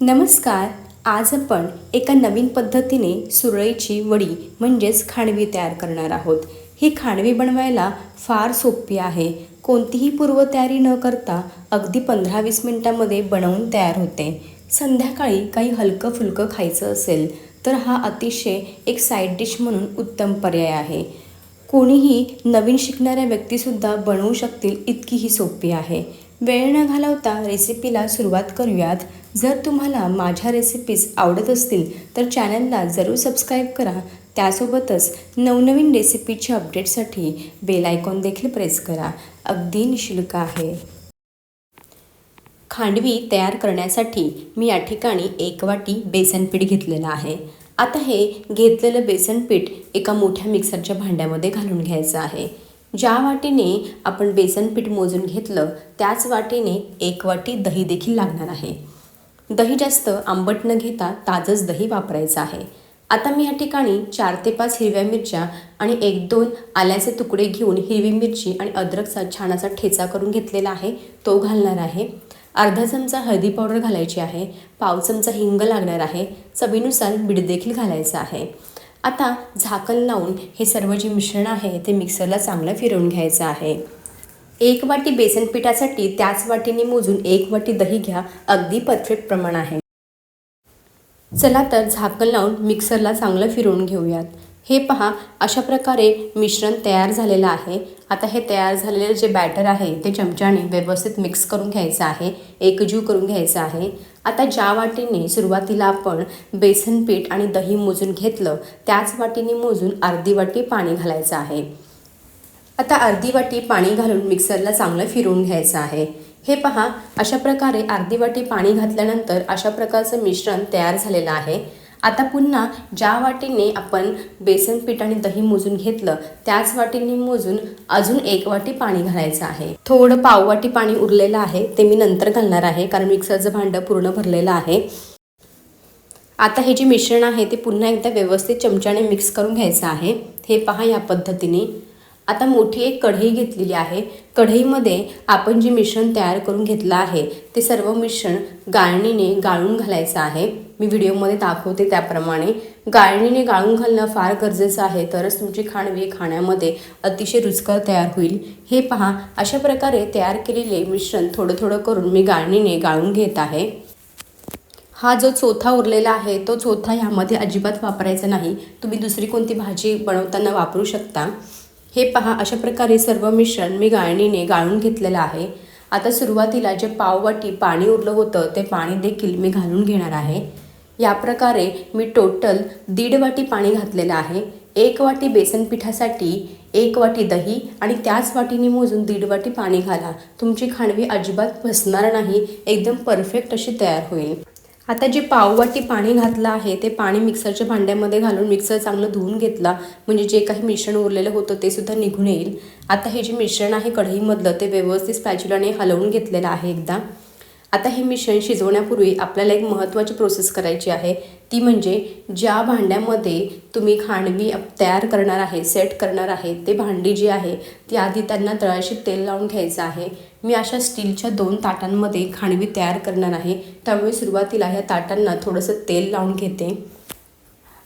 नमस्कार आज आपण एका नवीन पद्धतीने सुरळीची वडी म्हणजेच खांडवी तयार करणार आहोत. ही खांडवी बनवायला फार सोपी आहे. कोणतीही पूर्वतयारी न करता अगदी पंधरा वीस मिनटामध्ये बनवून तयार होते. संध्याकाळी काही हलकं फुलकं खायचं असेल तर हा अतिशय एक साईड डिश म्हणून उत्तम पर्याय आहे. कोणीही नवीन शिकणाऱ्या व्यक्तीसुद्धा बनवू शकतील इतकी ही सोपी आहे. वेळ न घालवता रेसिपीला सुरुवात करूयात. जर तुम्हाला माझ्या रेसिपीज आवडत असतील तर चॅनलला जरूर सबस्क्राईब करा. त्यासोबतच नवनवीन रेसिपीच्या अपडेटसाठी बेल आयकॉन देखील प्रेस करा. अगदी निशुल्क आहे. खांडवी तयार करण्यासाठी मी या ठिकाणी एक वाटी बेसन पीठ घेतलेलं आहे. आता हे घेतलेलं बेसन पीठ एका मोठ्या मिक्सरच्या भांड्यामध्ये घालून घ्यायचं आहे. ज्या वाटीने आपण बेसन पीठ मोजून घेतलं त्याच वाटीने एक वाटी दही देखील लागणार आहे. दही जास्त आंबट न घेता ताजंच दही वापरायचं आहे. आता मी या ठिकाणी चार ते पाच हिरव्या मिरच्या आणि एक दोन आल्याचे तुकडे घेऊन हिरवी मिरची आणि अद्रकचा छान असा ठेचा करून घेतलेला आहे तो घालणार आहे. अर्धा चमचा हळदी पावडर घालायची आहे. पाव चमचा हिंग लागणार आहे. चवीनुसार मीठ देखील घालायचं आहे. आता झाकण लावून हे सर्व जे मिश्रण आहे ते मिक्सरला चांगलं फिरवून घ्यायचं आहे. एक वाटी बेसन पिठासाठी त्याच वाटीने मोजून एक वाटी दही घ्या अगदी परफेक्ट प्रमाण आहे. चला तर झाकण लावून मिक्सरला चांगलं फिरवून घेऊयात. हे पहा अशा प्रकारे मिश्रण तयार झालेलं आहे. आता हे तयार झालेलं जे बॅटर आहे ते चमच्याने व्यवस्थित मिक्स करून घ्यायचं आहे एकजीव करून घ्यायचं आहे. आता ज्या वाटीने सुरुवातीला आपण बेसन पीठ आणि दही मोजून घेतलं त्याच वाटीने मोजून अर्धी वाटी पाणी घालायचं आहे. आता अर्धी वाटी पाणी घालून मिक्सरला चांगलं फिरवून घ्यायचं आहे. हे पहा अशा प्रकारे अर्धी वाटी पाणी घातल्यानंतर अशा प्रकारचं मिश्रण तयार झालेलं आहे. आता पुन्हा ज्या वाटीने आपण बेसन पीठ आणि दही मोजून घेतलं त्याच वाटीने मोजून अजून एक वाटी पाणी घालायचं आहे. थोडं पाववाटी पाणी उरलेलं आहे ते मी नंतर घालणार आहे कारण मिक्सरचं भांडं पूर्ण भरलेलं आहे. आता हे जे मिश्रण आहे ते पुन्हा एकदा व्यवस्थित चमच्याने मिक्स करून घ्यायचं आहे. हे पहा या पद्धतीने. आता मोठी एक कढई घेतलेली आहे. कढईमध्ये आपण जे मिश्रण तयार करून घेतलं आहे ते सर्व मिश्रण गाळणीने गाळून घालायचं आहे. मी व्हिडिओमध्ये दाखवते त्याप्रमाणे. गाळणीने गाळून घालणं फार गरजेचं आहे तरच तुमची खाणवी खाण्यामध्ये अतिशय रुचकर तयार होईल. हे पहा अशा प्रकारे तयार केलेले मिश्रण थोडं थोडं करून मी गाळणीने गाळून घेत आहे. हा जो चोथा उरलेला आहे तो चोथा ह्यामध्ये अजिबात वापरायचा नाही. तुम्ही दुसरी कोणती भाजी बनवताना वापरू शकता. हे पहा अशा प्रकारे सर्व मिश्रण मी गाळणीने गाळून घेतलेलं आहे. आता सुरुवातीला जे पाववाटी पाणी उरलं होतं ते पाणी देखील मी घालून घेणार आहे. या प्रकारे मी टोटल दीड वाटी पाणी घातलेलं आहे. एक वाटी बेसन पिठासाठी एक वाटी दही आणि त्याच वाटीने मोजून दीड वाटी पाणी घाला. तुमची खांडवी अजिबात फसणार नाही. एकदम परफेक्ट अशी तयार होईल. आता जे पाववाटी पाणी घातलं आहे ते पाणी मिक्सरच्या भांड्यामध्ये घालून मिक्सर चांगलं धुवून घेतला म्हणजे जे काही मिश्रण उरलेलं होतं ते सुद्धा निघून येईल. आता हे जे मिश्रण आहे कढईमधलं ते व्यवस्थित स्पॅच्युलाने हलवून घेतलेलं आहे एकदा. आता हे मिश्रण शिजवण्यापूर्वी आपल्याला एक महत्त्वाची प्रोसेस करायची आहे. ती म्हणजे ज्या भांड्यामध्ये तुम्ही खांडवी तयार करणार आहे सेट करणार आहे ते भांडी जी आहे ती आधी त्यांना तळाशी तेल लावून घ्यायचं आहे. मी अशा स्टीलच्या दोन ताटांमध्ये खांडवी तयार करणार आहे. त्यामुळे सुरुवातीला ह्या ताटांना थोडंसं तेल लावून घेते.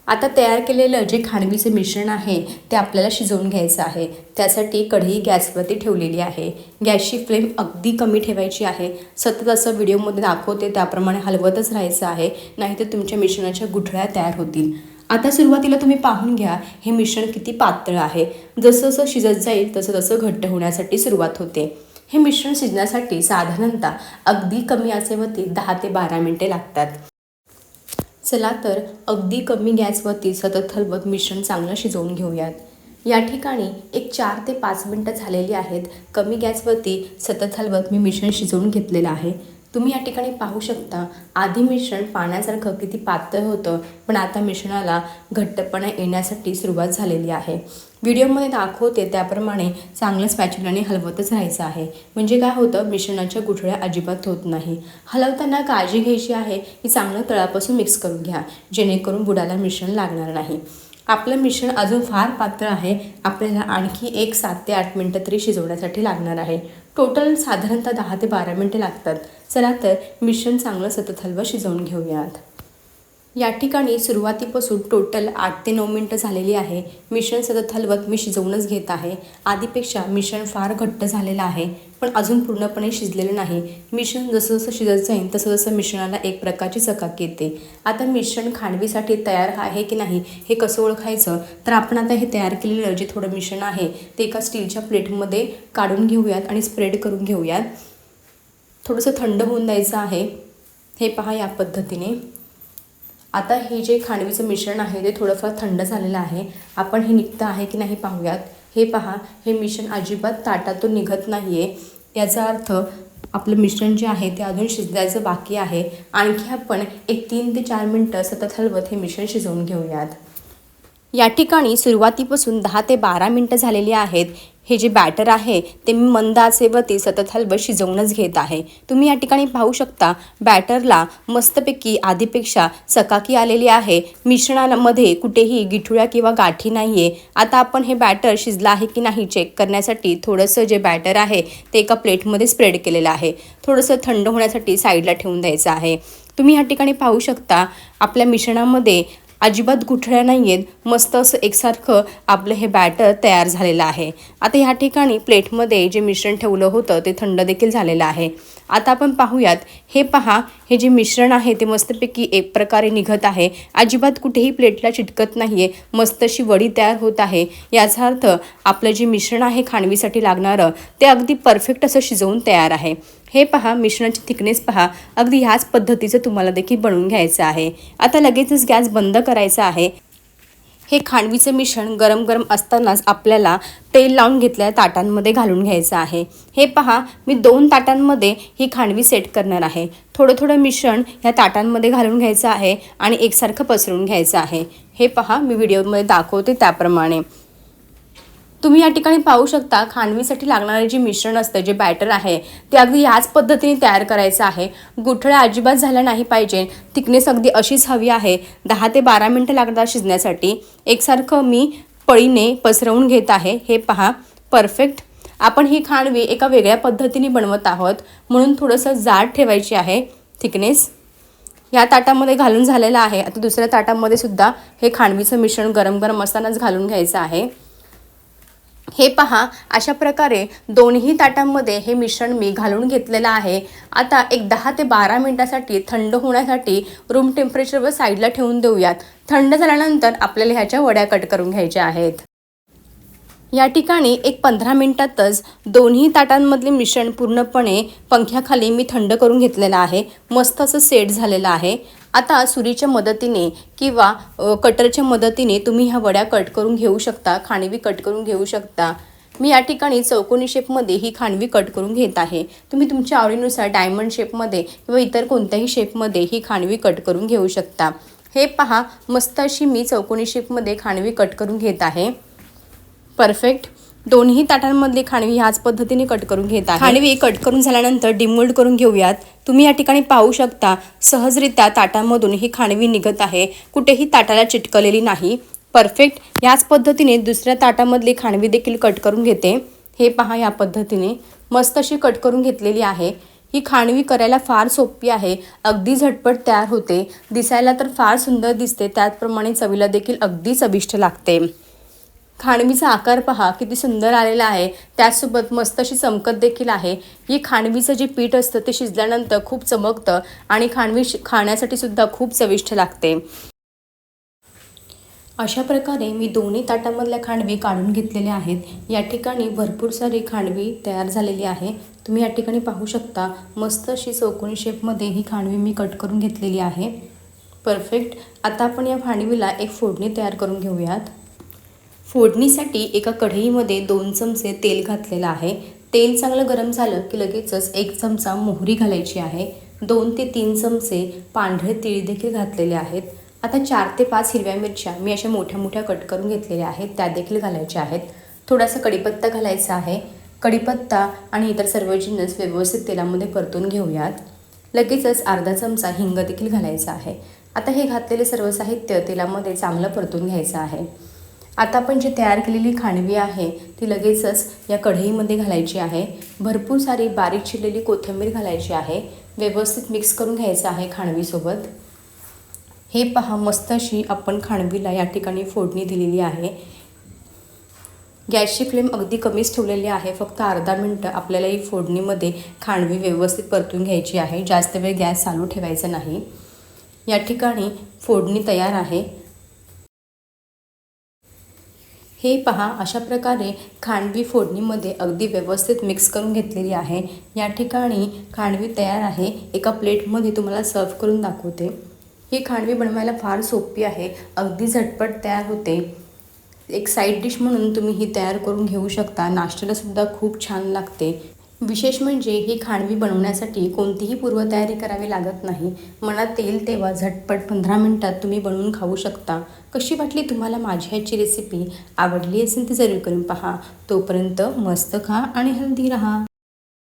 आता तयार केलेलं जे खांडवीचं मिश्रण आहे ते आपल्याला शिजवून घ्यायचं आहे. त्यासाठी कढई गॅसवरती ठेवलेली आहे. गॅसची फ्लेम अगदी कमी ठेवायची आहे. सतत असं व्हिडिओमध्ये दाखवते त्याप्रमाणे हलवतच राहायचं आहे. नाहीतर तुमच्या मिश्रणाच्या गुठळ्या तयार होतील. आता सुरुवातीला तुम्ही पाहून घ्या हे मिश्रण किती पातळ आहे. जसं जसं शिजत जाईल तसं तसं घट्ट होण्यासाठी सुरुवात होते. हे मिश्रण शिजण्यासाठी साधारणतः अगदी कमी आचेवरती दहा ते बारा मिनटे लागतात. चला तर अगदी कमी गॅसवरती सतत हलवत मिश्रण चांगलं शिजवून घेऊयात. या ठिकाणी एक चार ते पाच मिनटं झालेली आहेत. कमी गॅसवरती सतत हलवत मी मिश्रण शिजवून घेतलेलं आहे. तुम्ही या ठिकाणी पाहू शकता आधी मिश्रण पाण्यासारखं किती पातळ होतं पण आता मिश्रणाला घट्टपणा येण्यासाठी सुरुवात झालेली आहे. व्हिडिओमध्ये दाखवते त्याप्रमाणे चांगलं स्पॅच्युलाने हलवतच राहायचं आहे. म्हणजे काय होतं मिश्रणाच्या गुठळ्या अजिबात होत नाही. हलवताना काळजी घ्यायची आहे की चांगलं तळापासून मिक्स करून घ्या जेणेकरून बुडाला मिश्रण लागणार नाही. आपलं मिश्रण अजून फार पातळ आहे आपल्याला आणखी एक सात ते आठ मिनटं तरी शिजवण्यासाठी लागणार आहे. टोटल साधारणतः दहा ते बारा मिनटे लागतात. चला तर मिश्रण चांगलं सतत हलवा शिजवून घेऊयात. या ठिकाणी सुरुवातीपासून टोटल आठ ते नऊ मिनटं झालेली आहे. मिश्रण सतत हलवत मी शिजवूनच घेत आहे. आधीपेक्षा मिश्रण फार घट्ट झालेलं आहे पण अजून पूर्णपणे शिजलेलं नाही. मिश्रण जसं जसं शिजत जाईल तसं जसं मिश्रणाला एक प्रकारची चकाक येते. आता मिश्रण खांडवीसाठी तयार आहे की नाही हे कसं ओळखायचं? तर आपण आता हे तयार केलेलं जे थोडं मिश्रण आहे ते एका स्टीलच्या प्लेटमध्ये काढून घेऊयात आणि स्प्रेड करून घेऊयात. थोडंसं थंड होऊन द्यायचं आहे. हे पहा या पद्धतीने. आता हे जे खांडवीचं मिश्रण आहे ते थोडंफार थंड झालेलं आहे. आपण हे निघतं आहे की नाही पाहूयात. हे पहा हे मिश्रण अजिबात ताटातून निघत नाही आहे याचा अर्थ आपलं मिश्रण जे आहे ते अजून शिजायचं बाकी आहे. आणखी आपण एक तीन ते चार मिनटं सतत हलवत हे मिश्रण शिजवून घेऊयात. या ठिकाणी सुरुवातीपासून दहा ते बारा मिनटं झालेली आहेत. हे जे बॅटर आहे ते मी मंद आचेवरती सतत हलवं शिजवूनच घेत आहे. तुम्ही या ठिकाणी पाहू शकता बॅटरला मस्तपैकी आधीपेक्षा चकाकी आलेली आहे. मिश्रणामध्ये कुठेही गिठुळ्या किंवा गाठी नाही आहे आता आपण हे बॅटर शिजलं आहे की नाही चेक करण्यासाठी थोडंसं जे बॅटर आहे ते एका प्लेटमध्ये स्प्रेड केलेलं आहे. थोडंसं थंड होण्यासाठी साईडला ठेवून द्यायचं आहे. तुम्ही या ठिकाणी पाहू शकता आपल्या मिश्रणामध्ये अजिबात गुठळ्या नाही आहेत मस्त असं एकसारखं आपलं हे बॅटर तयार झालेलं आहे. आता ह्या ठिकाणी प्लेटमध्ये जे मिश्रण ठेवलं होतं ते थंड देखील झालेलं आहे. आता आपण पाहूयात. हे पहा हे जे मिश्रण आहे ते मस्तपैकी एक प्रकारे निघत आहे. अजिबात कुठेही प्लेटला चिटकत नाही आहे मस्त अशी वडी तयार होत आहे. याचा अर्थ आपलं जे मिश्रण आहे खांडवीसाठी लागणारं ते अगदी परफेक्ट असं शिजवून तयार आहे. हे पहा मिश्रणाची थिकनेस पहा. अगदी ह्याच पद्धतीचं तुम्हाला देखील बनवून घ्यायचं आहे. आता लगेचच गॅस बंद करायचा आहे. हे खांडवीचं मिश्रण गरम गरम असतानाच आपल्याला तेल लावून घेतलेल्या ताटांमध्ये घालून घ्यायचं आहे. हे पहा मी दोन ताटांमध्ये ही खांडवी सेट करणार आहे. थोडं थोडं मिश्रण ह्या ताटांमध्ये घालून घ्यायचं आहे आणि एकसारखं पसरून घ्यायचं आहे. हे पहा मी व्हिडिओमध्ये दाखवते त्याप्रमाणे. तुम्ही या ठिकाणी पाहू शकता खांडवीसाठी लागणारे जे मिश्रण असतं जे बॅटर आहे ते अगदी याच पद्धतीने तयार करायचं आहे. गुठळ्या अजिबात झाल्या नाही पाहिजे. थिकनेस अगदी अशीच हवी आहे. दहा ते बारा मिनटं लागतात शिजण्यासाठी. एकसारखं मी पळीने पसरवून घेत आहे. हे पहा परफेक्ट आपण ही खांडवी एका वेगळ्या पद्धतीने बनवत आहोत. म्हणून थोडंसं जाड ठेवायची आहे थिकनेस या ताटामध्ये घालून झालेलं आहे. आता दुसऱ्या ताटामध्ये सुद्धा हे खांडवीचं मिश्रण गरम गरम असतानाच घालून घ्यायचं आहे. हे पहा अशा प्रकारे दोन्ही ताटांमध्ये हे मिश्रण मी घालून घेतलेलं आहे. आता एक दहा ते बारा मिनटासाठी थंड होण्यासाठी रूम टेम्परेचरवर साईडला ठेवून देऊयात. थंड झाल्यानंतर आपल्याला ह्याच्या वड्या कट करून घ्यायच्या आहेत. या ठिकाणी एक पंधरा मिनिटातच दोन्ही ताटांमधले मिश्रण पूर्णपणे पंख्याखाली मी थंड करून घेतलेलं आहे. मस्त असं सेट झालेलं आहे. आता सुरीच्या मदतीने किंवा कटरच्या मदतीने तुम्ही ह्या वड्या कट करून घेऊ शकता खाणवी कट करून घेऊ शकता. मी या ठिकाणी चौकोनी शेपमध्ये ही खाणवी कट करून घेत आहे. तुम्ही तुमच्या आवडीनुसार डायमंड शेपमध्ये किंवा इतर कोणत्याही शेपमध्ये ही खाणवी कट करून घेऊ शकता. हे पहा मस्त अशी मी चौकोनी शेपमध्ये खाणवी कट करून घेत आहे. परफेक्ट दोन्ही ताटांमधली खाणवी ह्याच पद्धतीने कट करून घेत आहे. खाणवी कट करून झाल्यानंतर डिमोल्ड करून घेऊयात. तुम्ही या ठिकाणी पाहू शकता सहजरित्या ताटामधून ही खाणवी निघत आहे. कुठेही ताटाला चिटकलेली नाही. परफेक्ट ह्याच पद्धतीने दुसऱ्या ताटामधली खाणवी देखील कट करून घेते. हे पहा या पद्धतीने. मस्त अशी कट करून घेतलेली आहे. ही खाणवी करायला फार सोपी आहे. अगदी झटपट तयार होते. दिसायला तर फार सुंदर दिसते. त्याचप्रमाणे चवीला देखील अगदी चविष्ट लागते. खाणवीचा आकार पहा किती सुंदर आलेला आहे. त्याचसोबत मस्त अशी चमकत देखील आहे. ही खाणवीचं जे पीठ असतं ते शिजल्यानंतर खूप चमकतं आणि खाणवी शि- खाण्यासाठी सुद्धा खूप चविष्ट लागते. अशा प्रकारे मी दोन्ही ताटामधल्या खांडवी काढून घेतलेल्या आहेत. या ठिकाणी भरपूर सारी खांडवी तयार झालेली आहे. तुम्ही या ठिकाणी पाहू शकता मस्त अशी चौकोनी शेपमध्ये ही खांडवी मी कट करून घेतलेली आहे. परफेक्ट. आता आपण या खांडवीला एक फोडणी तयार करून घेऊयात. फोडणीसाठी एका कढईमध्ये दोन चमचे तेल घातलेलं आहे. तेल चांगलं गरम झालं की लगेचच एक चमचा मोहरी घालायची आहे. दोन ते तीन चमचे पांढरे तीळ देखील घातलेले आहेत. आता चार ते पाच हिरव्या मिरच्या मी अशा मोठ्या मोठ्या कट करून घेतलेल्या आहेत. त्या देखील घालायच्या आहेत. थोडासा कढीपत्ता घालायचा आहे. कढीपत्ता आणि इतर सर्व जिन्नस व्यवस्थित तेलामध्ये परतून घेऊयात. लगेचच अर्धा चमचा हिंग देखील घालायचा आहे. आता हे घातलेले सर्व साहित्य तेलामध्ये चांगलं परतून घ्यायचं आहे. आता आपण जी तयार केलेली खांडवी आहे ती लगेचच या कढईमध्ये घालायची आहे. भरपूर सारी बारीक चिरलेली कोथिंबीर घालायची आहे. व्यवस्थित मिक्स करून घ्यायचं आहे खांडवीसोबत हे पहा मस्त अशी आपण खांडवीला या ठिकाणी फोडणी दिलेली आहे. गॅसची फ्लेम अगदी कमीच ठेवलेली आहे. फक्त अर्धा मिनटं आपल्याला ही फोडणीमध्ये खांडवी व्यवस्थित परतून घ्यायची आहे. जास्त वेळ गॅस चालू ठेवायचा नाही. या ठिकाणी फोडणी तयार आहे. हे पहा अशा प्रकारे खांडवी फोडणीमध्ये अगदी व्यवस्थित मिक्स करून घेतलेली आहे. या ठिकाणी खांडवी तयार आहे. एका प्लेटमध्ये तुम्हाला सर्व करून दाखवते. ही खांडवी बनवायला फार सोपी आहे. अगदी झटपट तयार होते. एक साईड डिश म्हणून तुम्ही ही तयार करून घेऊ शकता. नाश्त्याला सुद्धा खूप छान लागते. विशेष म्हणजे ही खांडवी बनवण्यासाठी कोणतीही पूर्वतयारी करावी लागत नाही. मनात तेल तेव्हा झटपट पंधरा मिनटात तुम्ही बनवून खाऊ शकता. कशी वाटली तुम्हाला माझी ह्याची रेसिपी आवडली असेल तर जरूर करून पहा. तोपर्यंत मस्त खा आणि हेल्दी राहा.